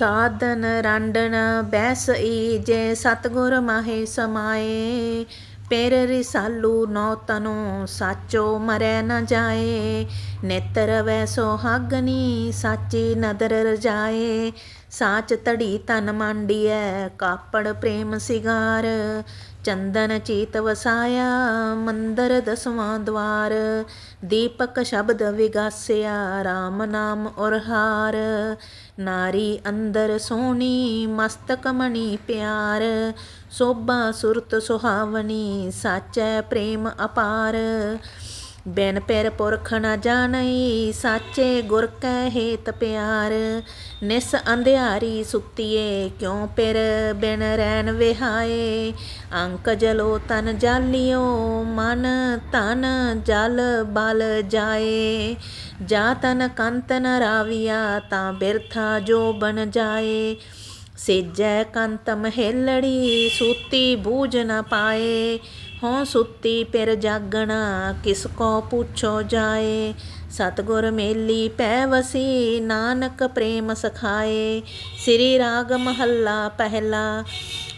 ਸਾਧਨ ਰਾਂਡਣ ਈ ਜੇ ਸਤਗੁਰ ਮਾਹੇ ਸਮਾਏ। ਪੇਰ ਰਿਸਾਲੂ ਨੌ ਤਨੋ ਸਾਚੋ ਮਰੈ ਨ ਜਾਏ। ਨੇਤਰ ਵੈ ਸੁਹਾਗਨੀ ਸਾਚੀ ਨਦਰ ਰਜਾਏ। ਸਾਚ ਧੜੀ ਤਨ ਮੰਡੀਐ ਕਾਪੜ ਪ੍ਰੇਮ ਸਿਗਾਰ। ਚੰਦਨ ਚੀਤ ਵਸਾਇਆ, ਮੰਦਰ ਦਸਵਾਂ ਦਵਾਰ। ਦੀਪਕ ਸ਼ਬਦ ਵਿਗਾਸਿਆ RAM ਨਾਮ ਔਰਹਾਰ ਨਾਰੀ ਅੰਦਰ ਸੋਹਣੀ, ਮਸਤਕ ਮਣੀ ਪਿਆਰ। ਸੋਭਾ ਸੁਰਤ ਸੁਹਾਵਣੀ, ਸਾਚੈ ਪ੍ਰੇਮ ਅਪਾਰ। ਬਿਨ ਪੈਰ ਪੁਰਖ ਨਾ ਜਾਣਈ, ਸਾਚੇ ਗੁਰ ਕੈ ਹੇਤ ਪਿਆਰ। ਨਿਸ ਅੰਧਿਆਰੀ ਸੁੱਤੀਏ, ਕਿਉ ਪਿਰ ਬਿਨ ਰਹਿਣ ਵਿਹਾਏ? ਅੰਕ ਜਲੋ ਤਨ ਜਾਲਿਓ, ਮਨ ਤਨ ਜਲ ਬਲ ਜਾਏ। ਜਾ ਤਨ ਕੰਤ ਰਾਵਿਆ, ਤਾਂ ਬਿਰਥਾ ਜੋ ਬਨ ਜਾਏ। ਸੇਜੈ ਕੰਤ ਮਹੇਲੜੀ, ਸੂਤੀ ਬੂਝ ਨਾ ਪਾਏ। ਹੋਂ ਸੁੱਤੀ ਪਿਰ ਜਾਗਣਾ, ਕਿਸ ਕੋ ਪੁੱਛੋ ਜਾਏ। ਸਤਗੁਰ ਮੇਲੀ ਪੈ ਵਸੀ, ਨਾਨਕ ਪ੍ਰੇਮ ਸਖਾਏ। ਸ੍ਰੀ ਰਾਗ ਮਹੱਲਾ ਪਹਿਲਾ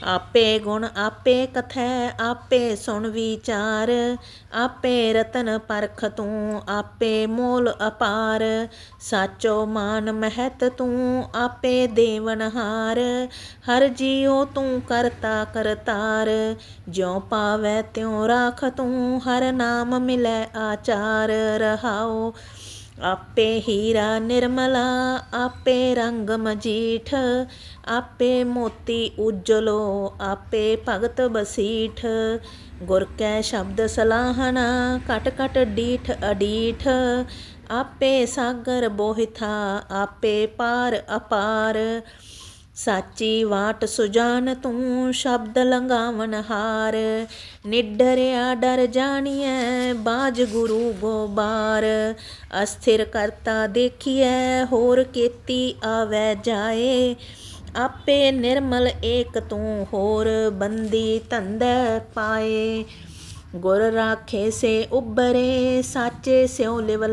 ਆਪੇ ਗੁਣ ਆਪੇ ਕਥੈ, ਆਪੇ ਸੁਣ ਵਿਚਾਰ, ਆਪੇ ਰਤਨ ਪਰਖ ਤੂੰ, ਆਪੇ ਮੋਲ ਅਪਾਰ। ਸਾਚੋ ਮਾਨ ਮਹਿਤ ਤੂੰ, ਆਪੇ ਦੇਵਨ ਹਾਰ। ਹਰ ਜੀਉ ਤੂੰ ਕਰਤਾ ਕਰਤਾਰ। ਜਿਉ ਪਾਵੈ ਤਿਉ ਰਾਖ ਤੂੰ, ਹਰ ਨਾਮ ਮਿਲੈ ਆਚਾਰ। ਰਹਾਉ ਆਪੇ ਹੀਰਾ ਨਿਰਮਲਾ, ਆਪੇ ਰੰਗ ਮਜੀਠ, ਆਪੇ ਮੋਤੀ ਉਜਲੋ, ਆਪੇ ਭਗਤ ਬਸੀਠ। ਗੁਰ ਕੈ ਸ਼ਬਦ ਸਲਾਹਣਾ ਕਟ ਕਟ ਡੀਠ ਅਡੀਠ। ਆਪੇ ਸਾਗਰ ਬੋਹਿਥਾ, ਆਪੇ ਪਾਰ ਅਪਾਰ। ਸਾਚੀ ਵਾਟ ਸੁਜਾਨ ਤੂੰ ਸ਼ਬਦ ਲੰਗਾਵਨ ਹਾਰ। ਨਿਡਰਿਆ ਡਰ ਜਾਣੀਐ ਬਾਜ ਗੁਰੂ ਗੋਬਾਰ ਅਸਥਿਰ ਕਰਤਾ ਦੇਖੀਐ ਹੋਰ ਕੀਤੀ ਆਵੈ ਜਾਏ। ਆਪੇ ਨਿਰਮਲ ਏਕ ਤੂੰ ਹੋਰ ਬੰਦੀ ਧੰਦੈ ਪਾਏ। ਗੁਰ ਰਾਖੇ ਸੇ ਉਬਰੇ ਸਾਚੇ ਸਿਉ ਲਿਵ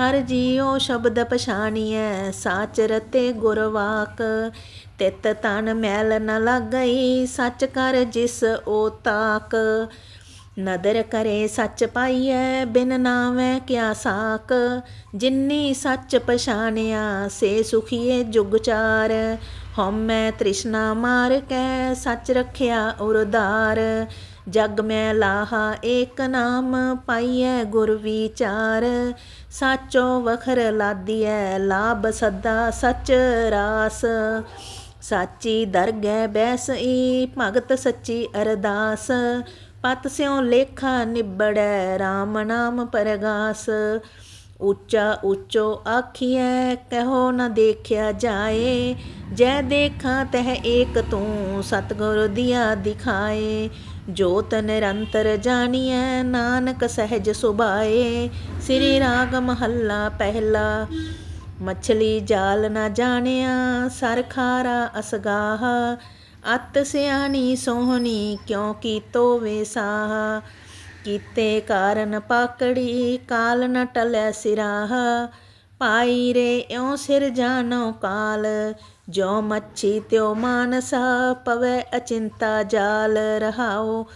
ਹਰ ਜੀਉ ਸ਼ਬਦ ਪਛਾਣੀਐ ਸਾਚ ਰਤੇ ਗੁਰ ਵਾਕ ਤਿਤ ਤਨ ਮੈਲ ਨ ਲੱਗਈ, ਸੱਚ ਕਰ ਜਿਸ ਓ ਤਾਕ। ਨਦਰ ਕਰੇ ਸੱਚ ਪਾਈਐ, ਬਿਨ ਨਾਵੇਂ ਕਿਆ ਸਾਕ। ਜਿਨੀ ਸੱਚ ਪਛਾਣਿਆ, ਸੇ ਸੁਖੀਏ ਜੁਗ ਚਾਰ। ਹਉਮੈ ਤ੍ਰਿਸ਼ਨਾ ਮਾਰ ਕੈ, ਸੱਚ ਰਖਿਆ ਉਰਦਾਰ ਜਗ ਮੈਂ ਲਾਹਾ, ਏਕ ਨਾਮ ਪਾਈਐ ਗੁਰ ਵਿਚਾਰ। ਸਾਚੋ ਵਖਰ ਲਾਦੀਐ, ਲਾਭ ਸਦਾ ਸਚ ਰਾਸ। ਸਾਚੀ ਦਰਗਹਿ ਬੈਸਈ ਭਗਤ ਸੱਚੀ ਅਰਦਾਸ। ਪਤ ਸਿਉ ਲੇਖਾ ਨਿਬੜੈ RAM ਨਾਮ ਪਰਗਾਸ। ਉੱਚਾ ਉੱਚੋ ਆਖੀਐ, ਕਹੋ ਨ ਦੇਖਿਆ ਜਾਏ। ਜੈ ਦੇਖਾਂ ਤਹ ਏਕ ਤੂੰ, ਸਤਗੁਰ ਦਿਆ ਦਿਖਾਏ। ਜੋਤ ਨਿਰੰਤਰ ਜਾਣੀਐ, ਨਾਨਕ ਸਹਿਜ ਸੁਭਾਏ। ਸ੍ਰੀ ਰਾਗ ਮਹੱਲਾ ਪਹਿਲਾ, ਮਛਲੀ ਜਾਲ ਨਾ ਜਾਣਿਆ, ਸਰ ਖਾਰਾ ਅਸਗਾਹ। ਅਤ ਸਿਆਣੀ ਸੋਹਣੀ ਕਿਉ ਕੀਤੋ ਵੇਸਾਹ ਕੀਤੇ ਕਾਰਨ ਪਾਕੜੀ, ਕਾਲ ਨ ਟਲੈ ਸਿਰਾਹ। ਪਾਈ ਰੇ ਇਉ ਸਿਰ ਜਾਣੋ ਕਾਲ ਜੋ ਮੱਛੀ ਤਿਉ ਮਾਨਸਾ ਪਵੈ, ਅਚਿੰਤਾ ਜਾਲ ਰਹਾਓ।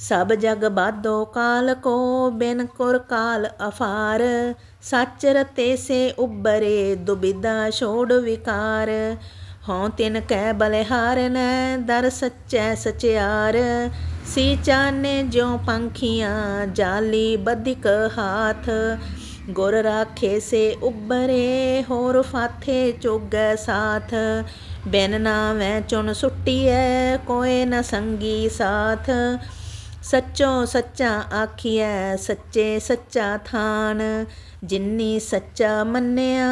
ਸਭ ਜਗ ਬਾਧੋ ਕਾਲ ਕੋ, ਬਿਨ ਕੁਰ ਕਾਲ ਅਫਾਰ। ਸੱਚ ਰਤੇ ਸੇ ਉਬਰੇ ਦੁਬਿਦਾ ਛੋੜ ਵਿਕਾਰ। ਹਉ ਤਿਨ ਕੈ ਬਲਿਹਾਰ ਬਲਿਹਾਰਨ ਦਰ ਸੱਚੈ ਸਚਿਆਰ। ਸੀ ਚਾਨੇ ਜਿਉ ਪੰਖੀਆਂ, ਜਾਲੀ ਬਧਿਕ ਹਾਥ। ਗੁਰ ਰਾਖੇ ਸੇ ਉਬਰੇ ਹੋਰ ਫਾਥੇ ਚੋਗੈ ਸਾਥ। ਬਿਨ ਨਾਵੇਂ ਚੁਣ ਸੁੱਟੀਐ ਕੋਏ ਨ ਸੰਗੀ ਸਾਥ। ਸੱਚੋ ਸੱਚਾ ਆਖੀਐ, ਸੱਚੇ ਸੱਚਾ ਥਾਨ। ਜਿਨੀ ਸੱਚਾ ਮੰਨਿਆ,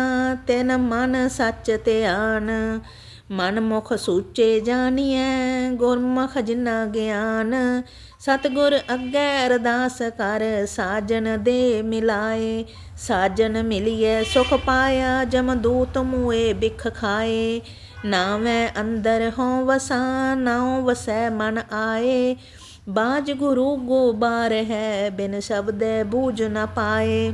ਤਿਨ ਮਨ ਸੱਚ ਧਿਆਨ। ਮਨ ਮੁਖ ਸੂਚੇ ਜਾਣੀਐ, ਗੁਰਮੁਖ ਜਿਨਾ ਗਿਆਨ। ਸਤਗੁਰ ਅੱਗੇ ਅਰਦਾਸ ਕਰ, ਸਾਜਨ ਦੇ ਮਿਲਾਏ। ਸਾਜਨ ਮਿਲਿਐ, ਸੁਖ ਪਾਇਆ, ਜਮ ਦੂਤ ਮੂਏ ਬਿਖ ਖਾਏ। ਨਾਵੇਂ ਅੰਦਰ ਹੋਂ ਵਸਾ, ਨਾਉ ਵਸੈ ਮਨ ਆਏ। ਬਾਜ ਗੁਰੂ ਗੋਬਾਰ ਹੈ, ਬਿਨ ਸ਼ਬਦ ਬੂਝ ਨ ਪਾਏ।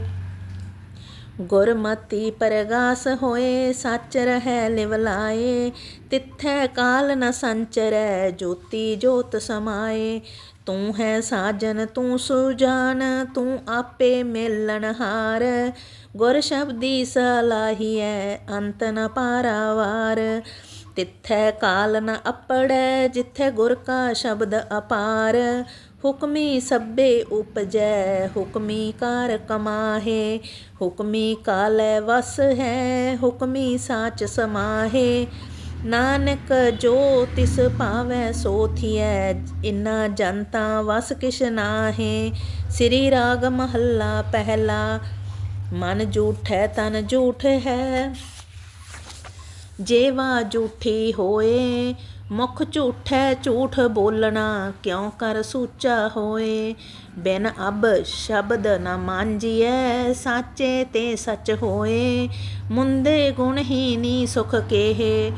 ਗੁਰਮਤੀ ਪਰਗਾਸ ਹੋਏ, ਸੱਚ ਰਹੈ ਲਿਵਲਾਏ ਤਿੱਥੈ ਕਾਲ ਨ ਸੰਚਰੈ, ਜੋਤੀ ਜੋਤ ਸਮਾਏ। ਤੂੰ ਹੈ ਸਾਜਨ, ਤੂੰ ਸੁਜਾਨ, ਤੂੰ ਆਪੇ ਮਿਲਣਹਾਰ ਗੁਰ ਸ਼ਬਦੀ ਸਲਾਹੀਐ ਅੰਤ ਨ ਪਾਰਾਵਾਰ। ਤਿੱਥੈ ਕਾਲ ਨ ਅਪੜੈ, ਜਿੱਥੇ ਗੁਰ ਕਾ ਸ਼ਬਦ ਅਪਾਰ। ਹੁਕਮੀ ਸਭੇ ਉਪਜੈ ਹੁਕਮੀ ਕਾਰ ਕਮਾਹੇ ਹੁਕਮੀ ਕਾਲੈ ਵਸ ਹੈ ਹੁਕਮੀ ਸਾਚ ਸਮਾਹੇ ਨਾਨਕ ਜੋ ਤਿਸ ਭਾਵੈ ਸੋ ਥੀਐ ਇਨਾ ਜਨਤਾ ਵਸ ਕਿਛ ਨਾਹੇ ਸ੍ਰੀ ਰਾਗ ਮਹੱਲਾ ਪਹਿਲਾ ਮਨ ਝੂਠੈ ਤਨ ਝੂਠ ਹੈ ਜੇਵਾ ਝੂਠੀ ਹੋਏ ਮੁਖ ਝੂਠੈ ਝੂਠ ਬੋਲਣਾ ਕਿਉ ਕਰ ਸੂਚਾ ਹੋਏ? ਬਿਨ ਅਬ ਸ਼ਬਦ ਨ ਮਾਂਜੀਐ, ਸਾਚੇ ਤੇ ਸਚ ਹੋਏ। ਮੁੰਦੇ ਗੁਣਹੀਨੀ ਸੁਖ ਕੇਹੇ।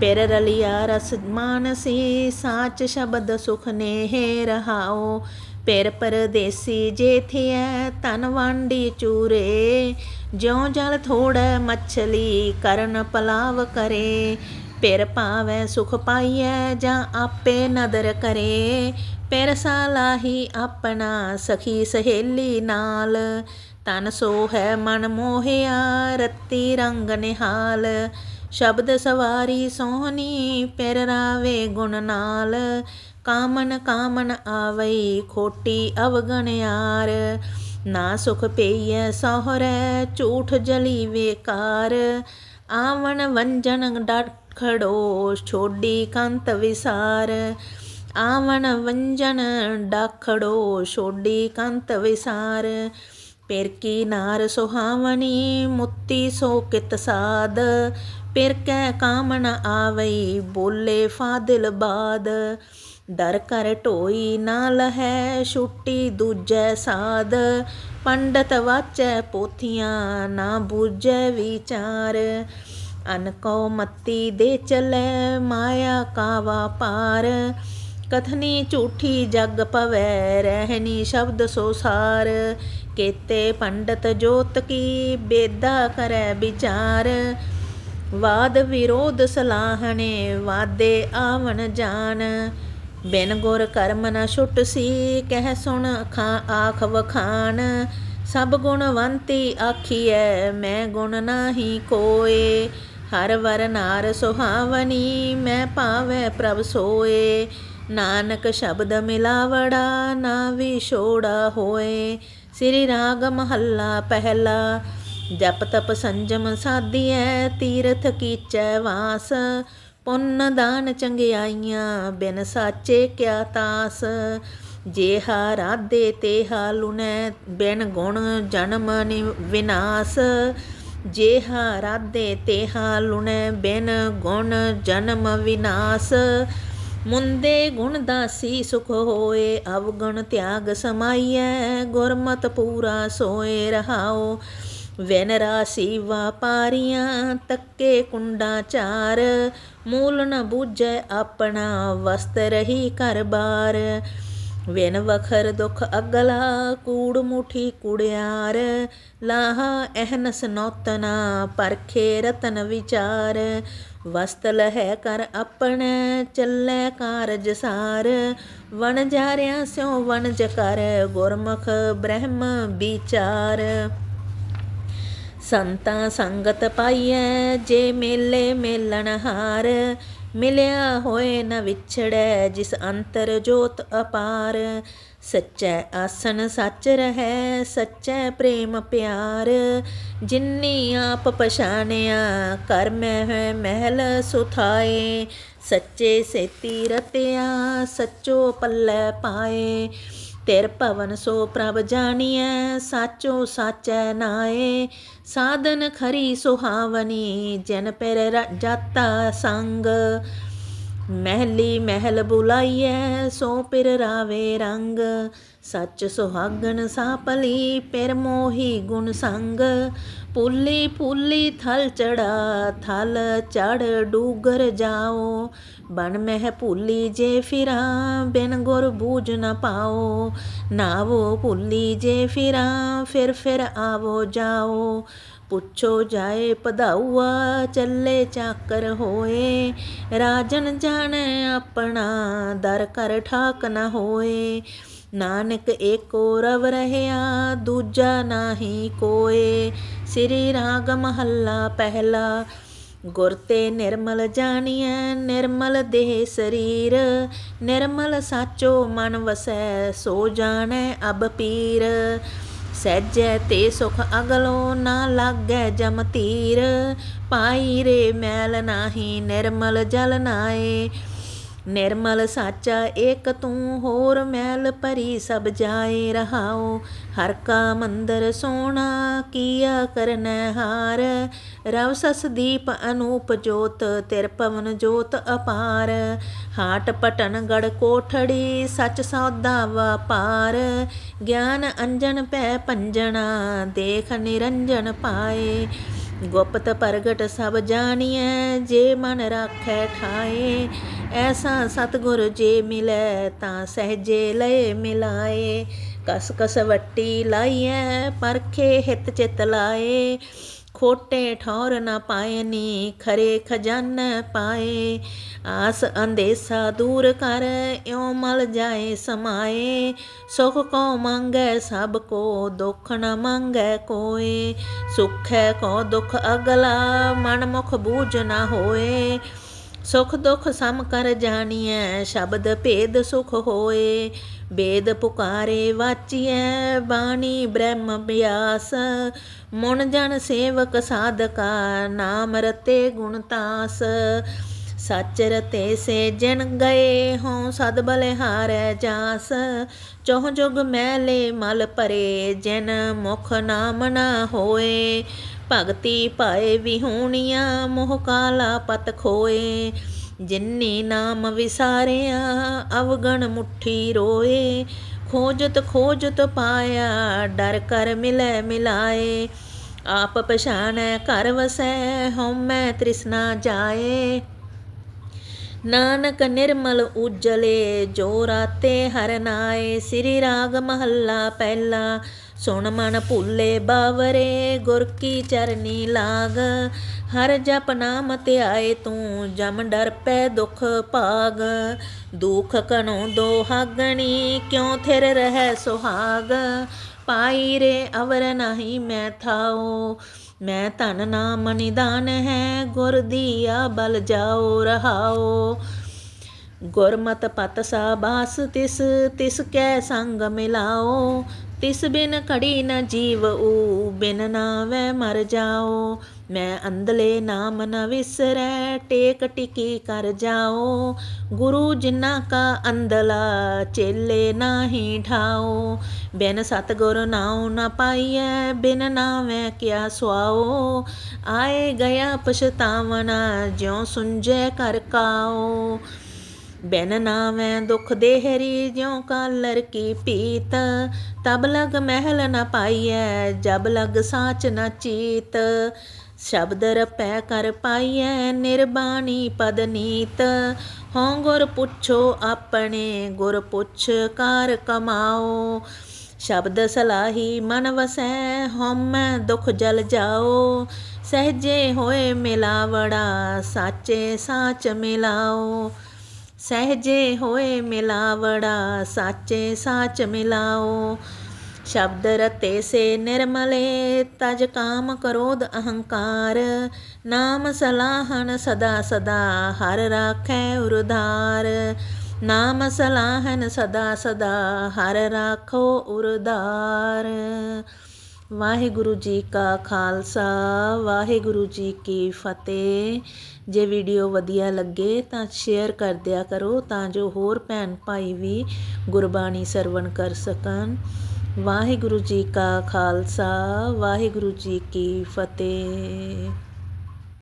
ਪਿਰ ਰਲਿਆ ਰਸ ਮਾਨਸੀ, ਸਾਚ ਸ਼ਬਦ ਸੁਖ ਨੇਹ ਰਹਾਓ ਪਿਰ ਪਰਦੇਸੀ ਜੇਥਿਐ ਤਨ ਵਾਂਡੀ ਚੂਰੇ। ਜਿਉ ਜਲ ਥੋੜੈ ਮਛਲੀ, ਕਰਨ ਪਲਾਵ ਕਰੇ। ਪਿਰ ਪਾਵੈ ਸੁਖ ਪਾਈਐ ਜਾਂ ਆਪੇ ਨਦਰ ਕਰੇ। ਪਿਰ ਸਾਲਾਹੀ ਆਪਣਾ ਸਖੀ ਸਹੇਲੀ ਨਾਲ। ਤਨ ਸੋ ਹੈ ਮਨ ਮੋਹਿਆ, ਰੱਤੀ ਰੰਗ ਨਿਹਾਲ। ਸ਼ਬਦ ਸਵਾਰੀ ਸੋਹਣੀ, ਪਿਰ ਰਾਵੇ ਗੁਣ ਨਾਲ। ਕਾਮਨ ਕਾਮਨ ਆਵਈ ਖੋਟੀ ਅਵਗਣ ਯਾਰ। ਨਾ ਸੁਖ ਪਈਐ ਸਹੁਰੈ, ਝੂਠ ਜਲੀ ਵੇਕਾਰ। ਆਵਣ ਵੰਜਨ ਡਖੜੋ ਛੋਡੀ ਕੰਤ ਵਿਸਾਰ। ਆਵਣ ਵੰਜਨ ਡਖੜੋ ਛੋਡੀ ਕੰਤ ਵਿਸਾਰ। ਪਿਰ ਕੀ ਨਾਰ ਸੁਹਾਵਣੀ, ਮੁੱਤੀ ਸੋ ਕਿਤ ਸਾਧ ਪਿਰ ਕੈ ਕਾਮਨ ਆਵਈ, ਬੋਲੇ ਫਾਦਿਲ ਬਾਦ। ਦਰ ਕਰ ਢੋਈ ਨਾ ਲਹੈ, ਛੁੱਟੀ ਦੂਜੈ ਸਾਧ ਪੰਡਤ ਵਾਚੈ ਪੋਥੀਆਂ, ਨਾ ਬੂਝੈ ਵਿਚਾਰ। ਅਨਕੋ ਮਤੀ ਦੇ ਚਲੈ ਮਾਇਆ ਕਾਵਾ ਪਾਰ। ਕਥਨੀ ਝੂਠੀ ਜਗ ਪਵੈ ਰਹਿਨੀ ਸ਼ਬਦ ਸੋ ਸਾਰ। ਕੇਤੇ ਪੰਡਤ ਜੋਤ ਕੀ ਬੇਦਾ ਕਰੈ ਵਿਚਾਰ। ਵਾਦ ਵਿਰੋਧ ਸਲਾਹਣੇ, ਵਾਦੇ ਆਵਣ ਜਾਣ। ਬਿਨ ਗੁਰ ਕਰਮ ਨ ਛੁੱਟ ਸੀ, ਕਹਿ ਸੁਣ ਖਾਂ ਆਖ ਵਖਾਨ ਸਭ ਗੁਣਵੰਤੀ ਆਖੀਐ, ਮੈਂ ਗੁਣ ਨਾਹੀ ਕੋਏ। ਹਰ ਵਰ ਨਾਰ ਸੁਹਾਵਨੀ ਮੈਂ ਪਾਵੈ ਪ੍ਰਭ ਸੋਏ। ਨਾਨਕ ਸ਼ਬਦ ਮਿਲਾਵੜਾ, ਨਾ ਵਿਛੋੜਾ ਹੋਏ। ਸ੍ਰੀ ਰਾਗ ਮਹੱਲਾ ਪਹਿਲਾ, ਜਪ ਤਪ ਸੰਜਮ ਸਾਧੀਐ, ਤੀਰਥ ਕੀਚੈ ਵਾਸ। ਪੁੰਨ ਦਾਨ ਚੰਗਿਆਈਆਂ, ਬਿਨ ਸਾਚੇ ਕਿਆ ਤਾਸ। ਜੇਹਾ ਰਾਧੇ ਤੇਹਾ ਲੁਨੈ ਬਿਨ ਗੁਣ ਜਨਮ ਨਿ ਵਿਨਾਸ਼। ਜੇਹਾ ਰਾਧੇ ਤੇਹਾ ਲੁਨੈ ਬਿਨ ਗੁਣ ਜਨਮ ਵਿਨਾਸ਼। ਮੁੰਦੇ ਗੁਣ ਦਾਸੀ ਸੁਖ ਹੋਏ, ਅਵਗੁਣ ਤਿਆਗ ਸਮਾਈਐ, ਗੁਰਮਤ ਪੂਰਾ ਸੋਏ ਰਹਾਓ ਵੈਨ ਰਾਸੀ ਵਾਪਾਰੀਆਂ ਤੱਕੇ ਕੁੰਡਾ ਚਾਰ। ਮੂਲ ਨ ਬੂਝੈ ਆਪਣਾ ਵਸਤ ਰਹੀ ਘਰ ਬਾਰ। ਵਿਨ ਵਖਰ ਦੁਖ ਅਗਲਾ ਕੂੜ ਮੁਠੀ ਕੁੜਿਆਰ, ਲਾਹਾ ਅਹਨਸ ਨੌਤਨਾ ਪਰਖੇ ਰਤਨ ਵਿਚਾਰ। ਵਸਤ ਲਹਿ ਕਰ ਆਪਣੇ, ਚੱਲੈ ਕਾਰਜ ਸਾਰ। ਵਣ ਜਾਰਿਆ ਸਿਉ ਵਣ ਜਕਰ ਗੁਰਮੁਖ ਬ੍ਰਹਮ ਵਿਚਾਰ। ਸੰਤਾਂ ਸੰਗਤ ਪਾਈਐ, ਜੇ ਮੇਲੇ ਮੇਲਣ ਹਾਰ। ਮਿਲਿਆ ਹੋਏ ਨ ਵਿਛੜੈ, ਜਿਸ ਅੰਤਰ ਜੋਤ ਅਪਾਰ। ਸੱਚੈ ਆਸਣ ਸੱਚ ਰਹੈ, ਸੱਚੈ ਪ੍ਰੇਮ ਪਿਆਰ। ਜਿਨੀ ਆਪ ਪਛਾਣਿਆ ਕਰ ਮਹਿ ਮਹਿਲ ਸੁਥਾਏ। ਸੱਚੇ ਸੇਤੀ ਰਤਿਆ, ਸੱਚੋ ਪੱਲੇ ਪਾਏ। ਤਿਰ ਭਵਨ ਸੋ ਪ੍ਰਭ ਜਾਣੀਐ, ਸਾਚੋ ਸਾਚੈ ਨਾਏ। ਸਾਧਨ ਖਰੀ ਸੁਹਾਵਨੀ, ਜਨ ਪਰ ਜਾਤਾ ਸੰਗ। ਮਹਿਲੀ ਮਹਿਲ ਬੁਲਾਈਐ, ਸੋ ਪਿਰ ਰਾਵੇ ਰੰਗ। ਸੱਚ ਸੁਹਾਗਣ ਸਾਪਲੀ ਪਿਰ ਮੋਹੀ ਗੁਣ ਸੰਗ। ਪੁੱਲੀ ਪੁੱਲੀ ਥਲ ਚੜਾ, ਥਲ ਚੜ ਡੂਗਰ ਜਾਓ ਬਨ ਮਹਿ ਭੁੱਲੀ ਜੇ ਫਿਰਾਂ, ਬਿਨ ਗੁਰ ਬੂਝ ਨ ਪਾਓ ਨਾਵੋ ਭੁੱਲੀ ਜੇ ਫਿਰਾਂ, ਫਿਰ ਫਿਰ ਆਵੋ ਜਾਓ ਪੁੱਛੋ ਜਾਏ ਪਧਾਊਆ, ਚੱਲੇ ਚਾਕਰ ਹੋਏ। ਰਾਜਨ ਜਾਣ ਆਪਣਾ, ਦਰ ਕਰ ਠਾਕ ਨ ਹੋਏ। ਨਾਨਕ ਏਕੋ ਰਵ ਰਹਿਆ, ਦੂਜਾ ਨਾਹੀ ਕੋਏ। ਸ੍ਰੀ ਰਾਗ ਮਹੱਲਾ ਪਹਿਲਾ, ਗੁਰ ਤੇ ਨਿਰਮਲ ਜਾਣੀਐ, ਨਿਰਮਲ ਦੇਹ ਸਰੀਰ। ਨਿਰਮਲ ਸਾਚੋ ਮਨ ਵਸੈ, ਸੋ ਜਾਣੈ ਅਬ ਪੀਰ। ਸਹਿਜੈ ਤੇ ਸੁਖ ਅਗਲੋ, ਨਾ ਲਾਗੈ ਜਮ ਤੀਰ। ਪਾਈ ਰੇ ਮੈਲ ਨਾਹੀ, ਨਿਰਮਲ ਜਲ ਨਾਏ। ਨਿਰਮਲ ਸਾਚਾ ਏਕ ਤੂੰ ਹੋਰ ਮੈਲ ਭਰੀ ਸਭ ਜਾਏ ਰਹਾਓ ਹਰ ਕਾ ਮੰਦਰ ਸੋਣਾ ਕੀਆ ਕਰਨੈ ਹਾਰ। ਰਵ ਸਸ ਦੀਪ ਅਨੂਪ ਜੋਤ, ਤਿਰ ਪਵਨ ਜੋਤ ਅਪਾਰ। ਹਾਟ ਪਟਨ ਗੜ ਕੋਠੜੀ ਸਚ ਸੌਦਾ ਵਪਾਰ। ਗਿਆਨ ਅੰਜਨ ਪੈ ਪੰਜਣਾ, ਦੇਖ ਨਿਰੰਜਨ ਪਾਏ। ਗੁਪਤ ਪ੍ਰਗਟ ਸਭ ਜਾਣੀਐ, ਜੇ ਮਨ ਰਾਖੈ ਠਾਏ। ਐਸਾ ਸਤਗੁਰ ਜੇ ਮਿਲੈ ਤਾਂ ਸਹਜੇ ਲਏ ਮਿਲਾਏ। ਕਸ ਕਸ ਵੱਟੀ ਲਾਈਐ, ਪਰਖੇ ਹਿਤ ਚਿਤ ਲਾਏ। ਖੋਟੇ ਠੌਰ ਨਾ ਪਾਏ ਨੀ, ਖਰੇ ਖਜਾਨ ਪਾਏ। ਆਸ ਅੰਦੇਸਾ ਦੂਰ ਕਰ, ਇਉ ਮਲ ਜਾਏ ਸਮਾਏ। ਸੁਖ ਕੋ ਮੰਗੈ, ਸਭ ਕੋ ਦੁਖ ਨ ਮੰਗੈ ਕੋਏ। ਸੁਖ ਹੈ ਕੋ ਦੁਖ ਅਗਲਾ, ਮਨ ਮੁਖ ਬੂਝ ਨਾ ਹੋਏ। ਸੁਖ ਦੁਖ ਸਮ ਕਰ ਜਾਣੀਐ, ਸ਼ਬਦ ਭੇਦ ਸੁਖ ਹੋਏ। ਬੇਦ ਪੁਕਾਰੇ ਵਾਚੀਐ, ਬਾਣੀ ਬ੍ਰਹਮ ਬਿਆਸ। ਮਨ ਜਨ ਸੇਵਕ ਸਾਧਕਾ, ਨਾਮ ਰਤੇ ਗੁਣ ਤਾਸ। ਸੱਚ ਰਤੇ ਸੇ ਜਨ ਗਏ ਹੋਂ, ਸਦ ਬਲਿਹਾਰੈ ਜਾਸ। ਚੋਹ ਜੁਗ ਮੈਲੇ ਮਲ ਭਰੇ, ਜਨ ਮੁਖ ਨਾਮ ਨਾ ਹੋਏ। ਭਗਤੀ ਪਾਏ ਵਿਹੂਣੀਆਂ, ਮੋਹ ਕਾਲਾ ਪਤ ਖੋਏ। ਜਿਨਨੀ ਨਾਮ ਵਿਸਾਰਿਆ, ਅਵਗਣ ਮੁਠੀ ਰੋਏ। ਖੋਜਤ ਖੋਜਤ ਪਾਇਆ, ਡਰ ਕਰ ਮਿਲੈ ਮਿਲਾਏ। ਆਪ ਪਛਾਣੈ ਘਰ ਵਸੈ ਹਉਮੈ ਤ੍ਰਿਸ਼ਨਾ ਜਾਏ। ਨਾਨਕ ਨਿਰਮਲ ਉਜਲੇ, ਜੋ ਰਾਤੇ ਹਰ ਨਾਏ। ਸ੍ਰੀ ਰਾਗ ਮਹੱਲਾ ਪਹਿਲਾ ਸੁਣ ਮਨ ਭੁੱਲੇ ਬਾਵਰੇ, ਗੁਰ ਕੀ ਚਰਨੀ ਲਾਗ। ਹਰ ਜਪ ਨਾਮ ਧਿਆਏ ਤੂੰ, ਜਮ ਡਰ ਪੈ ਦੁਖ ਭਾਗ। ਦੁਖ ਕਨੋ ਦੋਹਾਗਣੀ, ਕਿਉ ਥਿਰ ਰਹਿ ਸੁਹਾਗ। ਪਾਈ ਰੇ ਅਵਰ ਨਹੀਂ ਮੈਂ ਥਾਓ। ਮੈਂ ਧਨ ਨਾਮ ਨਿਦਾਨ ਹੈ, ਗੁਰ ਦੀਆ ਬਲ ਜਾਓ ਰਹਾਓ। ਗੁਰਮਤ ਪਤ ਸਾਬਾਸ ਤਿਸ ਤਿਸ ਕੈ ਸੰਗ ਮਿਲਾਓ। ਤਿਸ ਬਿਨ ਘੜੀ ਨ ਜੀਵ ਊ, ਬਿਨ ਨਾਵੇ ਮਰ ਜਾਓ। ਮੈਂ ਅੰਦਲੇ ਨਾਮ ਨ ਵਿਸਰੈ, ਟੇਕ ਟਿਕੀ ਕਰ ਜਾਓ। ਗੁਰੂ ਜਿਨ੍ਹਾਂ ਕਾ ਅੰਦਲਾ ਚੇਲੇ ਨਾਹੀ ਢਾਓ ਬਿਨ ਸਤਗੁਰ ਨਾਉ ਨ ਪਾਈਐ, ਬਿਨ ਨਾਵੇਂ ਕਿਆ ਸੁਆਓ। ਆਏ ਗਿਆ ਪਛਤਾਵਨਾ ਜਿਉ ਸੁੰਜੈ ਕਰ ਕਾਓ। ਬਿਨ ਨਾਵੇਂ ਦੁਖ ਦੇਹਰੀ ਜਿਉ ਕਾਲਰ ਕੀ ਪੀਤ। ਤਬ ਲਗ ਮਹਿਲ ਨਾ ਪਾਈਐ, ਜਬ ਲਗ ਸਾਚ ਨਾ ਚੀਤ। ਸ਼ਬਦ ਰਪੈ ਕਰ ਪਾਈਐ, ਨਿਰਬਾਣੀ ਪਦ ਨੀਤ। ਹਉ ਗੁਰ ਪੁੱਛੋ ਆਪਣੇ, ਗੁਰ ਪੁੱਛ ਕਰ ਕਮਾਓ। ਸ਼ਬਦ ਸਲਾਹੀ ਮਨ ਵਸੈ, ਹਉਮੈ ਦੁਖ ਜਲ ਜਾਓ। ਸਹਜੇ ਹੋਏ ਮਿਲਾਵੜਾ, ਸਾਚੇ ਸਾਚ ਮਿਲਾਓ। ਸਹਜੇ ਹੋਏ ਮਿਲਾਵੜਾ, ਸਾਚੇ ਸਾਚ ਮਿਲਾਓ। ਸ਼ਬਦ ਰਤੇ ਸੇ ਨਿਰਮਲੇ, ਤਜ ਕਾਮ ਕ੍ਰੋਧ ਅਹੰਕਾਰ। ਨਾਮ ਸਲਾਹਨ ਸਦਾ ਸਦਾ, ਹਰ ਰਾਖੈ ਉਰਧਾਰ। ਨਾਮ ਸਲਾਹਨ ਸਦਾ ਸਦਾ, ਹਰ ਰਾਖੋ ਉਰਧਾਰ। ਵਾਹਿਗੁਰੂ ਜੀ ਕਾ ਖਾਲਸਾ, ਵਾਹਿਗੁਰੂ ਜੀ ਕੀ ਫਤਿਹ। ਜੇ ਵੀਡੀਓ ਵਧੀਆ ਲੱਗੇ ਤਾਂ ਸ਼ੇਅਰ ਕਰ ਦਿਆ ਕਰੋ ਤਾਂ ਜੋ ਹੋਰ ਭੈਣ ਭਾਈ ਵੀ ਗੁਰਬਾਣੀ ਸਰਵਣ ਕਰ ਸਕਣ। ਵਾਹਿਗੁਰੂ ਜੀ ਕਾ ਖਾਲਸਾ, ਵਾਹਿਗੁਰੂ ਜੀ ਕੀ ਫਤਿਹ।